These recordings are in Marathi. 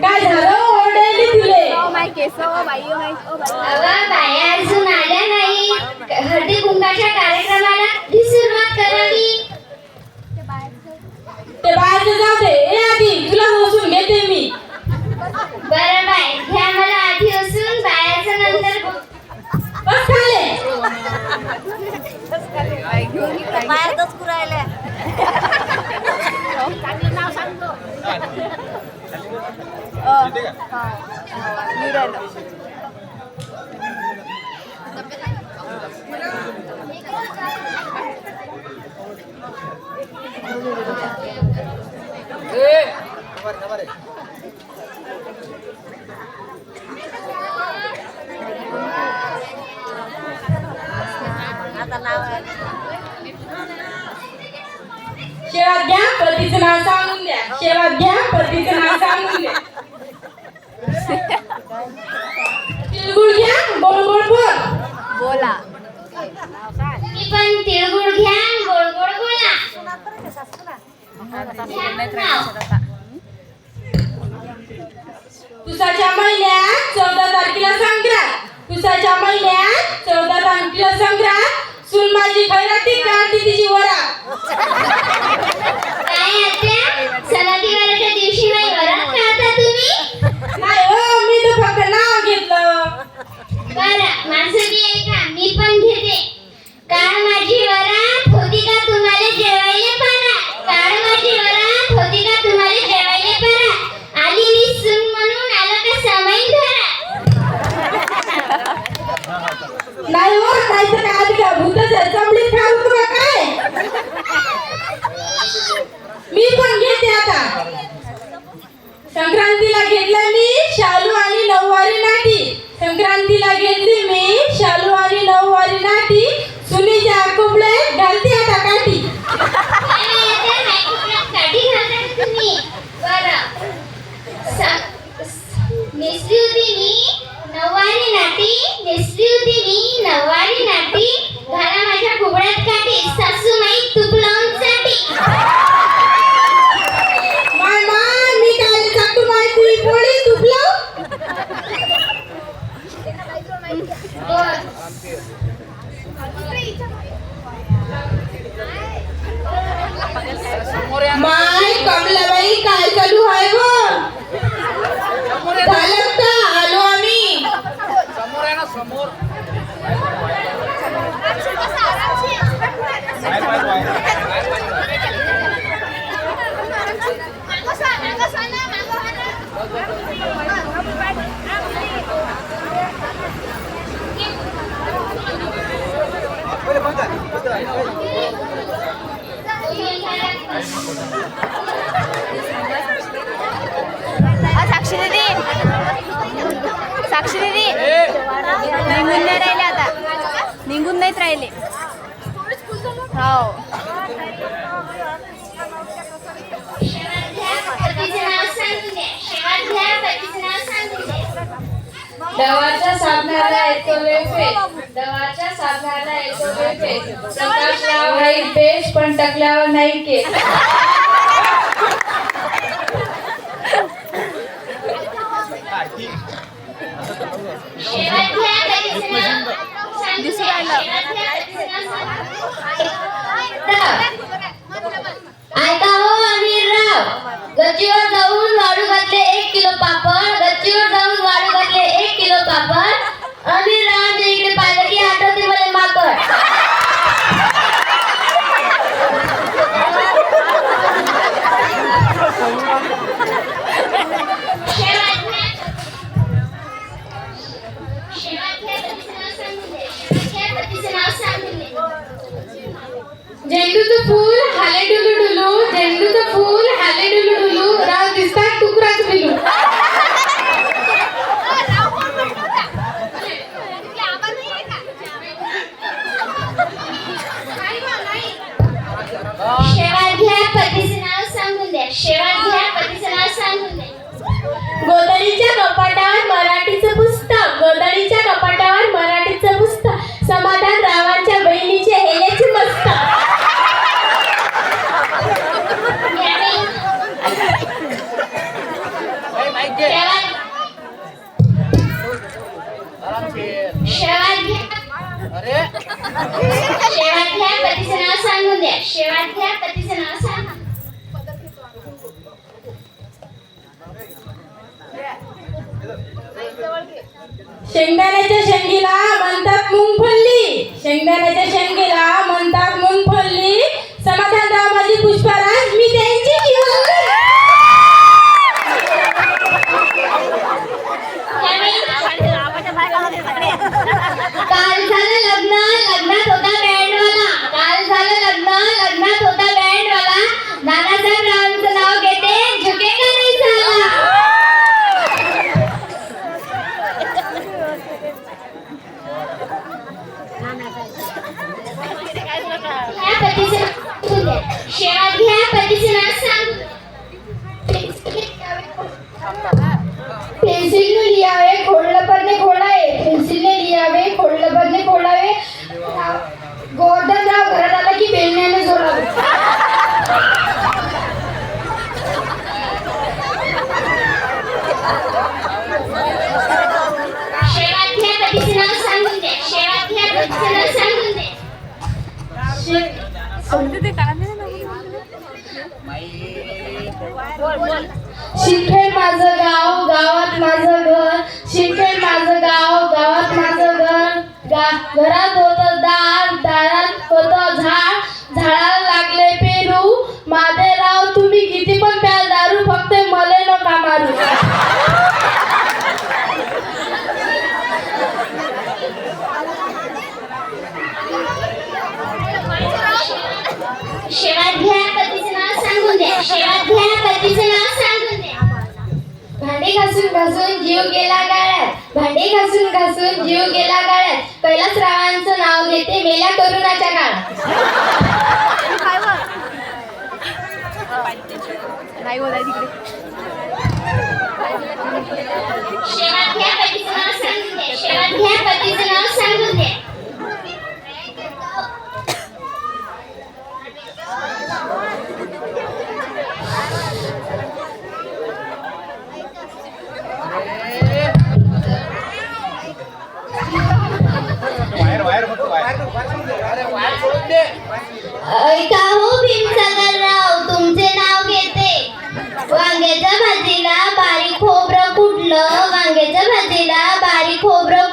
काय झालं? ओरडायली तुले बाया अजून आल्या नाही. हळदी कुंकाच्या कार्यक्रमाला कधी सुरुवात करावी. ते बाहेरचं जाऊ दे. ए आधी तुला मोसून घेते मी. बरं बाय घ्या मला आधी असून बायाचं नंतर बघ. बस खाले. Hey, kemarin, kemarin. पण तिळगुळ घ्या गोड गोड बोला. तुसाच्या पण महिन्यात चौदा तारखेला संक्रांत. तुसाच्या महिन्यात चौदा तारखेला संक्रांत. सुन माझी खैराती क्रांती तिची वरा काय आत्या सणादिवाराच्या दिवशी नाही वरात खाता तुम्ही नाही हो मी तर फक्त नाव घेतलं बरं माझं बी ऐका मी पण घेते काल माझी वरात होती का तुम्हाला जेवायला पारा काल माझी वरात होती का तुम्हाला जेवायला पारा आली मी सून म्हणून आलं का समाई धरा नाही हो नाही तर काय आधी काय भूताच्या चमडीत माय कमलाबाई काय चालू आहे गो झालं का? आलो आम्ही. समोर आहे ना समोर दीदी साक्षी दीदी निघून नाही राहिले आता निघून नाहीत राहिले हो पतीचं नाव सांगून द्या शेवात घ्या पतीचं नाव सांगून द्या दवाच्या साधनाला येतो दवाच्या साधनाला येतो पण टकल्यावर नाही शेवात घ्या पतीचं आता सांगून द्या शेवात घ्या गच्चीवर शेंगदाण्याच्या शेंगीला म्हणतात मुंगफल्ली. शेंगदाण्याच्या शेंगीला म्हणतात शिंदखेड माझं गाव गावात माझं घर. शिंदखेड माझं गाव गावात माझं घर. गा घरात घासून जीव गेला गाळ्यात. भांडी घासून घासून जीव गेला गाळ्यात. कैलास रावांचं नाव घेते मेल्या करुणाच्या काळात. शेवट घ्या पतीचं नाव सांगून दे. pobre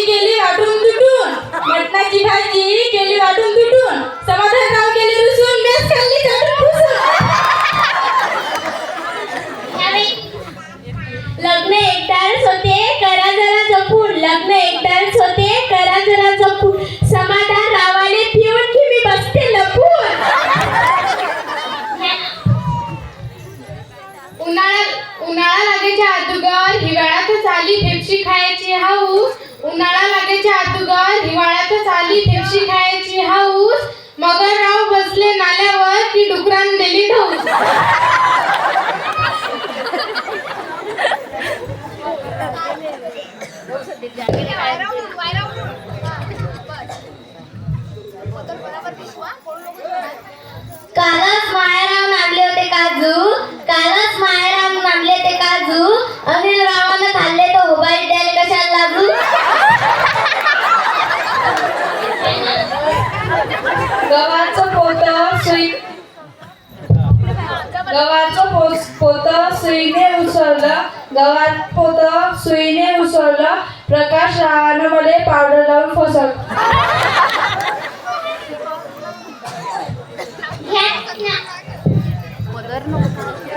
भाजी केली वाटून तुटून. मटणाची भाजी केली वाटून दवात होत सुईने उसळलं प्रकाश रावानं मध्ये पावडर लावून फसवलं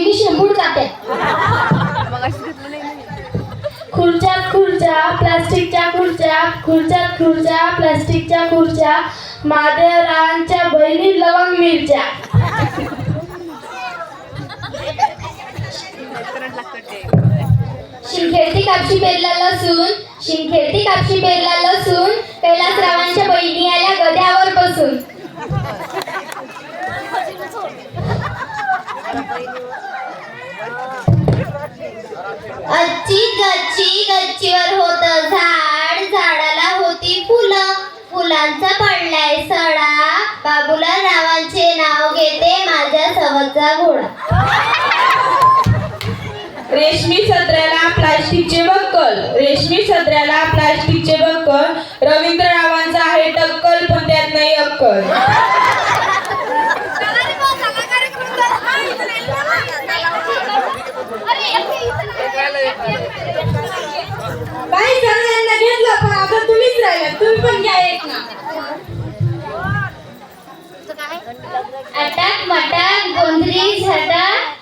मी शेंबूड जाते खुर्च्यात खुर्च्या प्लास्टिकच्या खुर्च्या खुर्च्यात खुर्च्या प्लास्टिकच्या खुर्च्या मादेरांच्या बहिणी लवंग मिरच्या. शिंखेती कापशी पेरला लसूण शिंखेती कापशी पेरला लसूण रेशमी सत्र्याला प्लास्टिकचे बक्कल रेशमी सत्र्याला प्लास्टिकचे बक्कल रवींद्र रावांचा आहे टक्कल पण त्यात नाही अक्कल.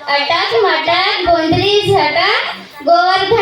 अटक मटक गोंधळी झटक गोवर्धन